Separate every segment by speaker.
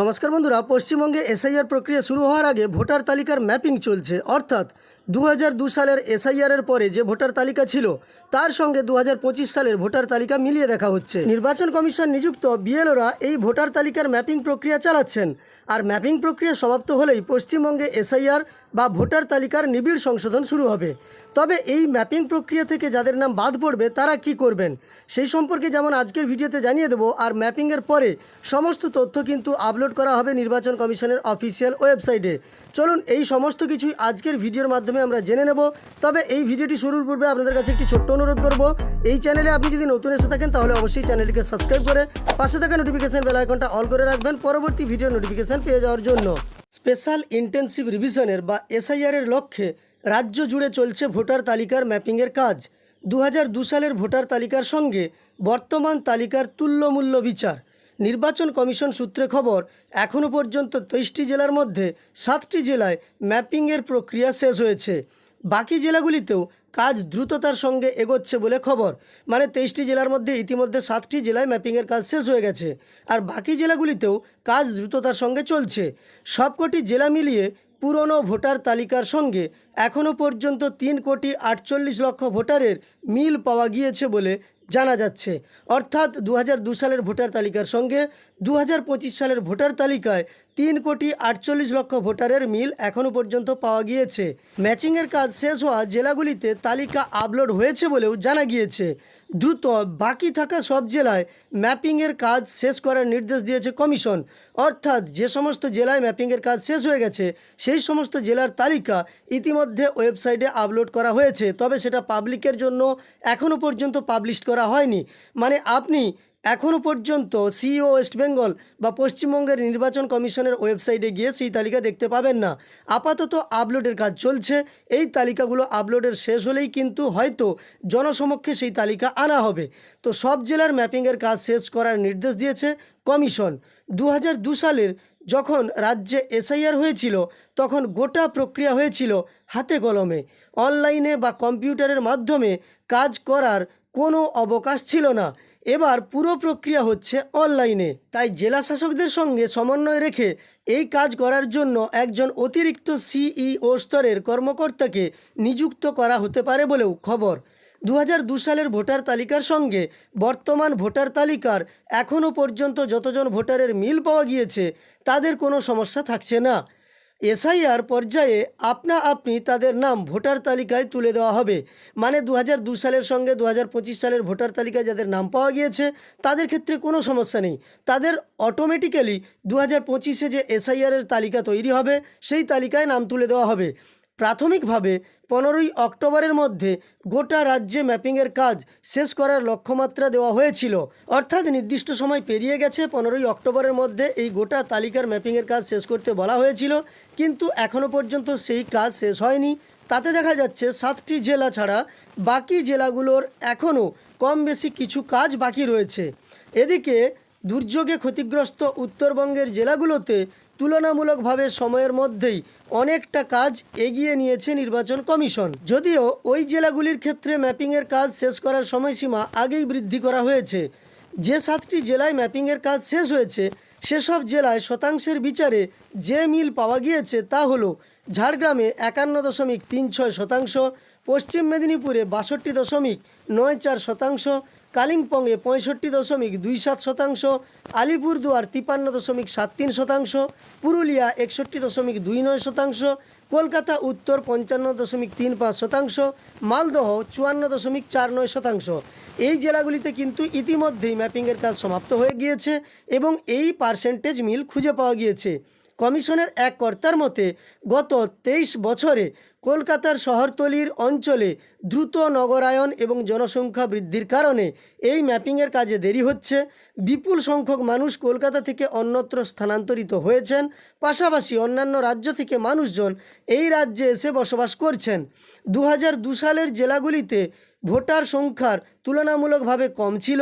Speaker 1: নমস্কার বন্ধুরা, পশ্চিমবঙ্গে এসআইআর প্রক্রিয়া শুরু হওয়ার আগে ভোটার তালিকার ম্যাপিং চলছে। অর্থাৎ দু সালের এসআইআরের পরে যে ভোটার তালিকা ছিল, তার সঙ্গে দু হাজার পঁচিশ সালের ভোটার তালিকা মিলিয়ে দেখা হচ্ছে। নির্বাচন কমিশন নিযুক্ত বিএলওরা এই ভোটার তালিকার ম্যাপিং প্রক্রিয়া চালাচ্ছেন। আর ম্যাপিং প্রক্রিয়া সমাপ্ত হলেই পশ্চিমবঙ্গে এসআইআর বা ভোটার তালিকার নিবিড় সংশোধন শুরু হবে। তবে এই ম্যাপিং প্রক্রিয়া থেকে যাদের নাম বাদ পড়বে, তারা কি করবেন? সেই সম্পর্কে যেমন আজকের ভিডিওতে জানিয়ে দেবো, আর ম্যাপিংয়ের পরে সমস্ত তথ্য কিন্তু আপলোড করা হবে নির্বাচন কমিশনের অফিসিয়াল ওয়েবসাইটে। চলুন, এই সমস্ত কিছুই আজকের ভিডিওর মাধ্যমে আমরা জেনে নেব। তবে এই ভিডিওটি শুরুর পূর্বে আপনাদের কাছে একটি ছোট্ট অনুরোধ করব, এই চ্যানেলে আপনি যদি নতুন এসে থাকেন, তাহলে অবশ্যই চ্যানেলটিকে সাবস্ক্রাইব করে পাশে থাকা নোটিফিকেশন বেল আইকনটা অল করে রাখবেন। পরবর্তী ভিডিও নোটিফিকেশন পেয়ে যাওয়ার জন্য। স্পেশাল ইন্টেন্সিভ রিভিশনের বা এসআইআরের লক্ষ্যে রাজ্য জুড়ে চলছে ভোটার তালিকার ম্যাপিংয়ের কাজ। দু সালের ভোটার তালিকার সঙ্গে বর্তমান তালিকার তুল্যমূল্য বিচার। নির্বাচন কমিশন সূত্রে খবর এখনও পর্যন্ত তেইশটি জেলার মধ্যে সাতটি জেলায় ম্যাপিংয়ের প্রক্রিয়া শেষ হয়েছে। বাকি জেলাগুলিতেও কাজ দ্রুততার সঙ্গে এগোচ্ছে বলে খবর। মানে তেইশটি জেলার মধ্যে ইতিমধ্যে সাতটি জেলায় ম্যাপিংয়ের কাজ শেষ হয়ে গেছে। আর বাকি জেলাগুলিতেও কাজ দ্রুততার সঙ্গে চলছে। সবকটি জেলা মিলিয়ে পুরনো ভোটার তালিকার সঙ্গে এখনও পর্যন্ত তিন কোটি আটচল্লিশ লক্ষ ভোটারের মিল পাওয়া গিয়েছে বলে জানা যাচ্ছে। অর্থাৎ দু সালের ভোটার তালিকার সঙ্গে দু হাজার পঁচিশ সালের ভোটার তালিকায় তিন কোটি আটচল্লিশ লক্ষ ভোটারের মিল এখনও পর্যন্ত পাওয়া গিয়েছে। ম্যাচিংয়ের কাজ শেষ হওয়া জেলাগুলিতে তালিকা আপলোড হয়েছে বলেও জানা গিয়েছে। দ্রুত বাকি থাকা সব জেলায় ম্যাপিংয়ের কাজ শেষ করার নির্দেশ দিয়েছে কমিশন। অর্থাৎ যে সমস্ত জেলায় ম্যাপিংয়ের কাজ শেষ হয়ে গেছে, সেই সমস্ত জেলার তালিকা ইতিমধ্যে ওয়েবসাইটে আপলোড করা হয়েছে। তবে সেটা পাবলিকের জন্য এখনও পর্যন্ত পাবলিশ করা হয়নি। মানে আপনি এখনও পর্যন্ত সিইও ওয়েস্ট বেঙ্গল বা পশ্চিমবঙ্গের নির্বাচন কমিশনের ওয়েবসাইটে গিয়ে সেই তালিকা দেখতে পাবেন না। আপাতত আপলোডের কাজ চলছে। এই তালিকাগুলো আপলোডের শেষ হলেই কিন্তু হয়তো জনসমক্ষে সেই তালিকা আনা হবে। তো সব জেলার ম্যাপিংয়ের কাজ শেষ করার নির্দেশ দিয়েছে কমিশন। দু সালের যখন রাজ্যে এসআইআর হয়েছিল, তখন গোটা প্রক্রিয়া হয়েছিল হাতে কলমে। অনলাইনে বা কম্পিউটারের মাধ্যমে কাজ করার কোনো অবকাশ ছিল না। এবার পুরো প্রক্রিয়া হচ্ছে অনলাইনে। তাই জেলা শাসকদের সঙ্গে সমন্বয় রেখে এই কাজ করার জন্য একজন অতিরিক্ত সিইও স্তরের কর্মকর্তাকে নিযুক্ত করা হতে পারে বলেও খবর। দু সালের ভোটার তালিকার সঙ্গে বর্তমান ভোটার তালিকার এখনও পর্যন্ত যতজন ভোটারের মিল পাওয়া গিয়েছে, তাদের কোনো সমস্যা থাকছে না। এসআইআর পর্যায়ে আপনা আপনি তাদের নাম ভোটার তালিকায় তুলে দেওয়া হবে। মানে দু সালের সঙ্গে দু হাজার পঁচিশ সালের ভোটার তালিকায় যাদের নাম পাওয়া গিয়েছে, তাদের ক্ষেত্রে কোনো সমস্যা নেই। তাদের অটোমেটিক্যালি দু হাজার পঁচিশে যে এসআইআরের তালিকা তৈরি হবে, সেই তালিকায় নাম তুলে দেওয়া হবে। প্রাথমিকভাবে পনেরোই অক্টোবরের মধ্যে গোটা রাজ্যে ম্যাপিংয়ের কাজ শেষ করার লক্ষ্যমাত্রা দেওয়া হয়েছিল। অর্থাৎ নির্দিষ্ট সময় পেরিয়ে গেছে পনেরোই অক্টোবরের মধ্যে এই গোটা তালিকার ম্যাপিংয়ের কাজ শেষ করতে বলা হয়েছিল। কিন্তু এখনও পর্যন্ত সেই কাজ শেষ হয়নি। তাতে দেখা যাচ্ছে সাতটি জেলা ছাড়া বাকি জেলাগুলোর এখনও কম বেশি কিছু কাজ বাকি রয়েছে। এদিকে দুর্যোগে ক্ষতিগ্রস্ত উত্তরবঙ্গের জেলাগুলোতে তুলনামূলকভাবে সময়ের মধ্যেই অনেকটা কাজ এগিয়ে নিয়েছে নির্বাচন কমিশন। যদিও ওই জেলাগুলির ক্ষেত্রে ম্যাপিংয়ের কাজ শেষ করার সময়সীমা আগেই বৃদ্ধি করা হয়েছে। যে সাতটি জেলায় ম্যাপিংয়ের কাজ শেষ হয়েছে, সেসব জেলায় শতাংশের বিচারে যে মিল পাওয়া গিয়েছে তা হলো ঝাড়গ্রামে একান্ন দশমিক তিন ছয় শতাংশ, পশ্চিম মেদিনীপুরে বাষট্টি দশমিক নয় চার শতাংশ কালিম্পংয়ে পঁয়ষট্টি দশমিক দুই সাত শতাংশ, আলিপুরদুয়ার তিপান্ন দশমিক সাত তিন শতাংশ, পুরুলিয়া একষট্টি দশমিক দুই নয় শতাংশ, কলকাতা উত্তর পঞ্চান্ন দশমিক তিন পাঁচ শতাংশ, মালদহ চুয়ান্ন দশমিক চার নয় শতাংশ। এই জেলাগুলিতে কিন্তু ইতিমধ্যেই ম্যাপিংয়ের কাজ সমাপ্ত হয়ে গিয়েছে এবং এই পার্সেন্টেজ মিল খুঁজে পাওয়া গিয়েছে। কমিশনের এক কর্তার মতে, গত তেইশ বছরে কলকাতার শহরতলির অঞ্চলে দ্রুত নগরায়ন এবং জনসংখ্যা বৃদ্ধির কারণে এই ম্যাপিংয়ের কাজে দেরি হচ্ছে। বিপুল সংখ্যক মানুষ কলকাতা থেকে অন্যত্র স্থানান্তরিত হয়েছেন। পাশাপাশি অন্যান্য রাজ্য থেকে মানুষজন এই রাজ্যে এসে বসবাস করছেন। দু সালের জেলাগুলিতে ভোটার সংখ্যার তুলনামূলকভাবে কম ছিল,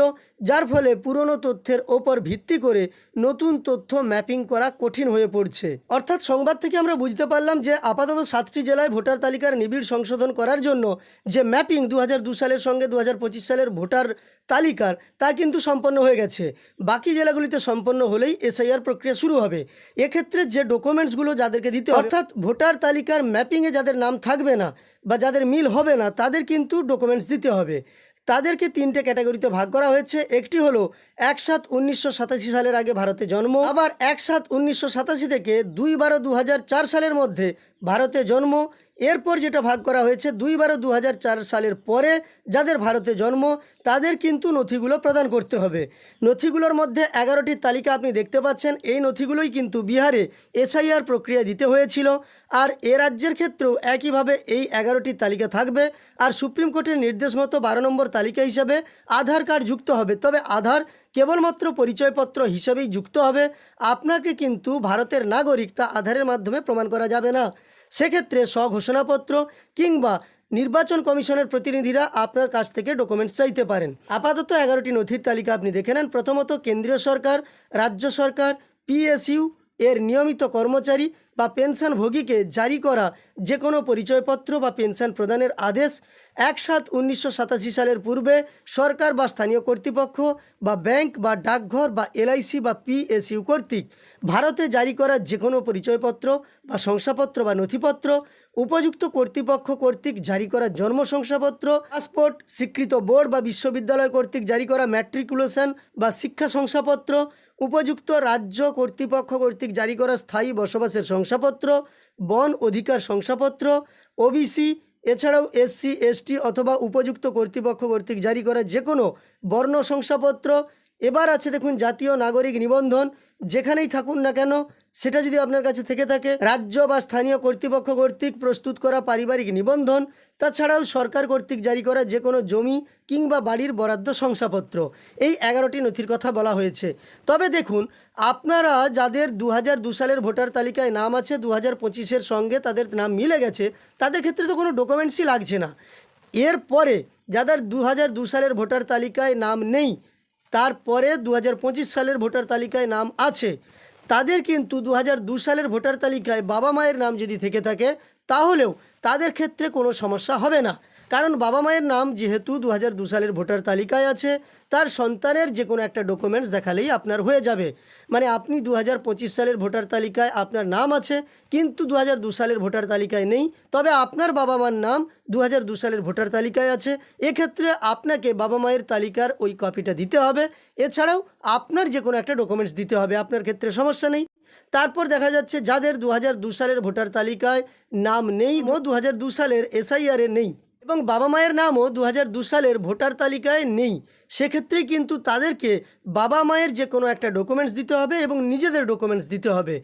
Speaker 1: যার ফলে পুরনো তথ্যের ওপর ভিত্তি করে নতুন তথ্য ম্যাপিং করা কঠিন হয়ে পড়ছে। অর্থাৎ সংবাদ থেকে আমরা বুঝতে পারলাম যে আপাতত সাতটি জেলায় ভোটার তালিকার নিবিড় সংশোধন করার জন্য যে ম্যাপিং দু সালের সঙ্গে দু হাজার পঁচিশ সালের ভোটার তালিকার, তা কিন্তু সম্পন্ন হয়ে গেছে। বাকি জেলাগুলিতে সম্পন্ন হলেই এসআইআর প্রক্রিয়া শুরু হবে। এক্ষেত্রে যে ডকুমেন্টসগুলো যাদেরকে দিতে অর্থাৎ ভোটার তালিকার ম্যাপিংয়ে যাদের নাম থাকবে না বা যাদের মিল হবে না, তাদের কিন্তু ডকুমেন্টস দিতে হবে। তাদেরকে তিনটে ক্যাটাগরিতে ভাগ করা হয়েছে। একটি হলো এক সাত উনিশশো সালের আগে ভারতে জন্ম, আবার এক সাত উনিশশো থেকে দুই বারো দু সালের মধ্যে ভারতে জন্ম এরপর যেটা ভাগ করা হয়েছে দুই বারো দু সালের পরে যাদের ভারতে জন্ম, তাদের কিন্তু নথিগুলো প্রদান করতে হবে। নথিগুলোর মধ্যে এগারোটির তালিকা আপনি দেখতে পাচ্ছেন। এই নথিগুলোই কিন্তু বিহারে এসআইআর প্রক্রিয়া দিতে হয়েছিল। আর এ রাজ্যের ক্ষেত্রেও একইভাবে এই এগারোটির তালিকা থাকবে। আর সুপ্রিম কোর্টের নির্দেশ মতো বারো নম্বর তালিকা হিসাবে আধার কার্ড যুক্ত হবে। তবে আধার কেবলমাত্র পরিচয়পত্র হিসাবেই যুক্ত হবে। আপনাকে কিন্তু ভারতের নাগরিক তা আধারের মাধ্যমে প্রমাণ করা যাবে না। সেক্ষেত্রে স্বঘোষণাপত্র কিংবা নির্বাচন কমিশনের প্রতিনিধিরা আপনার কাছ থেকে ডকুমেন্টস চাইতে পারেন। আপাতত এগারোটি নথির তালিকা আপনি দেখে নেন। প্রথমত কেন্দ্রীয় সরকার, রাজ্য সরকার পিএসইউ এর নিয়মিত কর্মচারী বা পেনশনভোগীকে জারি করা যে কোনো পরিচয়পত্র বা পেনশন প্রদানের আদেশ এক সাত উনিশশো সালের পূর্বে সরকার বা স্থানীয় কর্তৃপক্ষ বা ব্যাংক বা ডাকঘর বা এলআইসি বা পিএসইউ কর্তৃক ভারতে জারি করা যে কোনো পরিচয়পত্র বা শংসাপত্র বা নথিপত্র, উপযুক্ত কর্তৃপক্ষ কর্তৃক জারি করা জন্ম শংসাপত্র, পাসপোর্ট, স্বীকৃত বোর্ড বা বিশ্ববিদ্যালয় কর্তৃক জারি করা ম্যাট্রিকুলেশন বা শিক্ষা শংসাপত্র উপযুক্ত রাজ্য কর্তৃপক্ষ কর্তৃক জারি করা স্থায়ী বসবাসের শংসাপত্র, বন অধিকার শংসাপত্র ওবিসি এছাড়াও এসসি এসটি অথবা উপযুক্ত কর্তৃপক্ষ কর্তৃক জারি করা যে কোনো বর্ণ শংসাপত্র। এবার আছে দেখুন জাতীয় নাগরিক নিবন্ধন, যেখানেই থাকুন না কেন সেটা যদি আপনার কাছে থেকে থাকে, রাজ্য বা স্থানীয় কর্তৃপক্ষ কর্তৃক প্রস্তুত করা পারিবারিক নিবন্ধন, তাছাড়াও সরকার কর্তৃক জারি করা যে কোনো জমি কিংবা বাড়ির বরাদ্দ শংসাপত্র। এই এগারোটি নথির কথা বলা হয়েছে। তবে দেখুন, আপনারা যাদের দু হাজার সালের ভোটার তালিকায় নাম আছে দু হাজার সঙ্গে তাদের নাম মিলে গেছে, তাদের ক্ষেত্রে তো কোনো ডকুমেন্টসই লাগছে না। এরপরে যাদের দু হাজার সালের ভোটার তালিকায় নাম নেই, তারপরে দু হাজার পঁচিশ সালের ভোটার তালিকায় নাম আছে তাদের কিন্তু দু সালের ভোটার তালিকায় বাবা মায়ের নাম যদি থেকে থাকে, তাহলেও তাদের ক্ষেত্রে কোনো সমস্যা হবে না। কারণ বাবা মায়ের নাম যেহেতু দু হাজার সালের ভোটার তালিকায় আছে, তার সন্তানের যে কোনো একটা ডকুমেন্টস দেখালেই আপনার হয়ে যাবে। মানে আপনি দু হাজার পঁচিশ সালের ভোটার তালিকায় আপনার নাম আছে, কিন্তু দু সালের ভোটার তালিকায় নেই, তবে আপনার বাবা মার নাম দু সালের ভোটার তালিকায় আছে। এক্ষেত্রে আপনাকে বাবা মায়ের তালিকার ওই কপিটা দিতে হবে। এছাড়াও আপনার যে কোনো একটা ডকুমেন্টস দিতে হবে, আপনার ক্ষেত্রে সমস্যা নেই। তারপর দেখা যাচ্ছে যাদের দু সালের ভোটার তালিকায় নাম নেই, ও দু সালের এসআইআরে নেই। এবং বাবা মায়ের নামও দু সালের ভোটার তালিকায় নেই। সেক্ষেত্রে কিন্তু তাদেরকে বাবা মায়ের যে কোনো একটা ডকুমেন্টস দিতে হবে এবং নিজেদের ডকুমেন্টস দিতে হবে।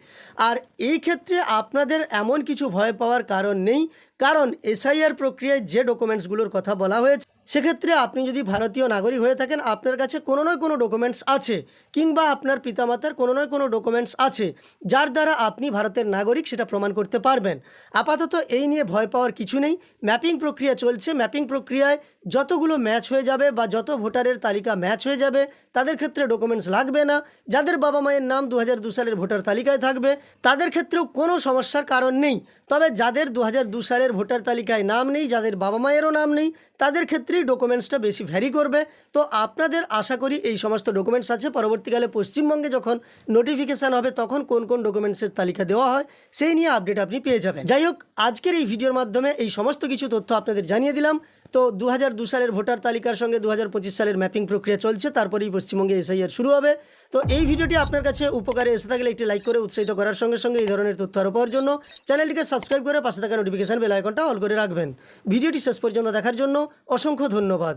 Speaker 1: আর এই ক্ষেত্রে আপনাদের এমন কিছু ভয় পাওয়ার কারণ নেই, কারণ এসআইআর প্রক্রিয়ায় যে ডকুমেন্টসগুলোর কথা বলা হয়েছে সেক্ষেত্রে আপনি যদি ভারতীয় নাগরিক হয়ে থাকেন, আপনার কাছে কোনো নয় কোনো ডকুমেন্টস আছে, কিংবা আপনার পিতামাতার কোনো নয় কোনো ডকুমেন্টস আছে, যার দ্বারা আপনি ভারতের নাগরিক সেটা প্রমাণ করতে পারবেন। আপাতত এই নিয়ে ভয় পাওয়ার কিছু নেই। ম্যাপিং প্রক্রিয়া চলছে। ম্যাপিং প্রক্রিয়ায় যতগুলো ম্যাচ হয়ে যাবে বা যত ভোটারের তালিকা ম্যাচ হয়ে যাবে, তাদের ক্ষেত্রে ডকুমেন্টস লাগবে না। যাদের বাবা মায়ের নাম দু সালের ভোটার তালিকায় থাকবে, তাদের ক্ষেত্রেও কোনো সমস্যার কারণ নেই। তবে যাদের দু সালের ভোটার তালিকায় নাম নেই, যাদের বাবা মায়েরও নাম নেই, তাদের ক্ষেত্রেই ডকুমেন্টসটা বেশি ভ্যারি করবে। তো আপনাদের আশা করি এই সমস্ত ডকুমেন্টস আছে। পরবর্তীকালে পশ্চিমবঙ্গে যখন নোটিফিকেশান হবে, তখন কোন কোন ডকুমেন্টসের তালিকা দেওয়া হয়, সেই নিয়ে আপডেট আপনি পেয়ে যাবেন। যাই হোক, আজকের এই ভিডিওর মাধ্যমে এই সমস্ত কিছু তথ্য আপনাদের জানিয়ে দিলাম। তো দু দু সালের ভোটার তালিকার সঙ্গে দু হাজার পঁচিশ সালের ম্যাপিং প্রক্রিয়া চলছে, তারপরেই পশ্চিমবঙ্গে এসআইআর শুরু হবে। তো এই ভিডিওটি আপনার কাছে উপকারে এসে থাকলে একটি লাইক করে উৎসাহিত করার সঙ্গে সঙ্গে এই ধরনের তথ্য আরও পাওয়ার জন্য চ্যানেলটিকে সাবস্ক্রাইব করে পাশে থাকা নোটিফিকেশন বেল আইকনটা অল করে রাখবেন। ভিডিওটি শেষ পর্যন্ত দেখার জন্য অসংখ্য ধন্যবাদ।